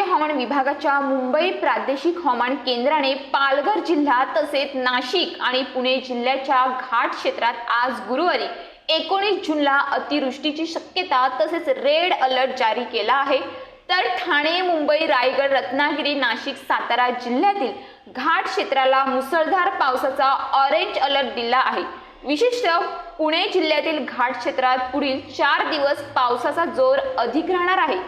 हवामान विभागाच्या मुंबई प्रादेशिक हवामान केंद्राने पालघर जिल्हा तसेच नाशिक आणि पुणे जिल्ह्याच्या घाट क्षेत्रात आज गुरुवारी एकोणीस जूनला अतिवृष्टीची शक्यता तसेच रेड अलर्ट जारी केला आहे. तर ठाणे मुंबई रायगड रत्नागिरी नाशिक सातारा जिल्ह्यातील घाट क्षेत्राला मुसळधार पावसाचा ऑरेंज अलर्ट दिला आहे. विशिष्ट पुणे जिल्ह्यातील घाट क्षेत्रात पुढील चार दिवस पावसाचा जोर अधिक राहणार आहे.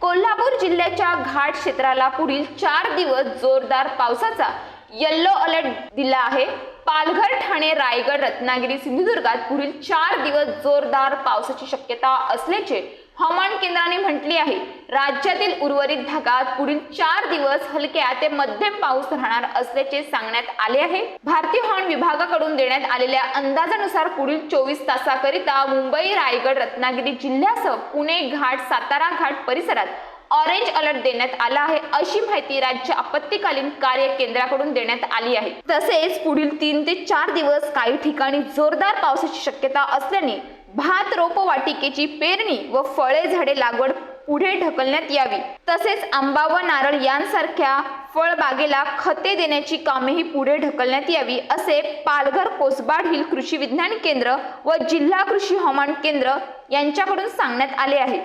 कोल्हापूर जिल्ह्याच्या घाट क्षेत्राला पुढील चार दिवस जोरदार पावसाचा येल्लो अलर्ट दिला आहे. पालघर ठाणे रायगड रत्नागिरी सिंधुदुर्गात पुढील चार दिवस जोरदार पावसाची शक्यता असल्याचे हवामान केंद्राने म्हटली आहे राज्यातील उर्वरित भागात पुढील चार दिवस हलक्या ते मध्यम पाऊस राहणार असल्याचे सांगण्यात आले आहे. भारतीय हवामान विभागाकडून देण्यात आलेल्या अंदाजानुसार पुढील चोवीस तासाकरिता मुंबई रायगड रत्नागिरी जिल्ह्यासह पुणे घाट सातारा घाट परिसरात ऑरेंज अलर्ट देण्यात आला आहे अशी माहिती राज्य आपत्तीकालीन कार्य केंद्राकडून देण्यात आली आहे. तसेच पुढील तीन ते चार दिवस काही ठिकाणी जोरदार पावसाची शक्यता असल्याने भात रोपवाटिकेची पेरणी व फळे झाडे लागवड पुढे ढकलण्यात यावी. तसेच आंबा व नारळ यांसारख्या फळबागेला खते देण्याची कामेही पुढे ढकलण्यात यावी असे पालघर कोसबाड हिल कृषी विज्ञान केंद्र व जिल्हा कृषी हवामान केंद्र यांच्याकडून सांगण्यात आले आहे.